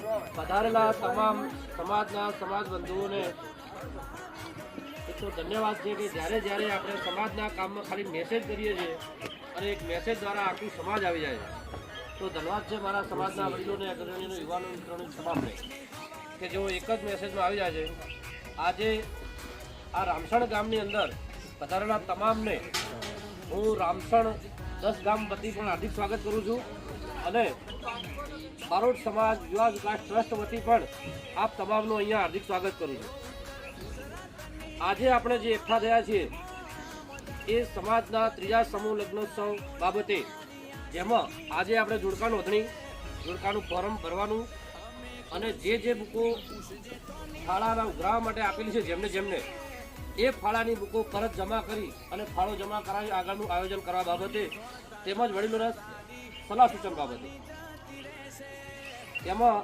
પધારેલા તમામ સમાજના સમાજ બંધુઓને એક ધન્યવાદ છે કે જ્યારે જ્યારે આપણે સમાજના કામમાં ખાલી મેસેજ કરીએ છીએ અને એક મેસેજ દ્વારા આખું સમાજ આવી જાય તો ધન્યવાદ છે મારા સમાજના વડીલોને, અગ્રણીઓને, યુવાનો મિત્રોને તમામને કે જેઓ એક જ મેસેજમાં આવી જાય છે. આજે આ રામસણ ગામની અંદર પધારેલા તમામને હું રામસણ દસ ગામ વતી પણ હાર્દિક સ્વાગત કરું છું. અને બારોટ સમાજ, યુવા વિકાસ ટ્રસ્ટ વતી પણ આપ તમામનું અહીંયા હાર્દિક સ્વાગત કરું છું. આજે આપણે જે એકઠા થયા છીએ, એ સમાજના ત્રીજા સમૂહ લગ્નોત્સવ બાબતે, જેમાં આજે આપણે જોડકા નોંધણી, જોડકાનું ફોર્મ ભરવાનું અને જે જે બુકો ફાળાના ઉઘરાવા માટે આપેલી છે, જેમને જેમને, એ ફાળાની બુકો પરત જમા કરી અને ફાળો જમા કરાવી આગળનું આયોજન કરવા બાબતે તેમજ વડીલોના સલાહ સૂચન બાબતે. એમાં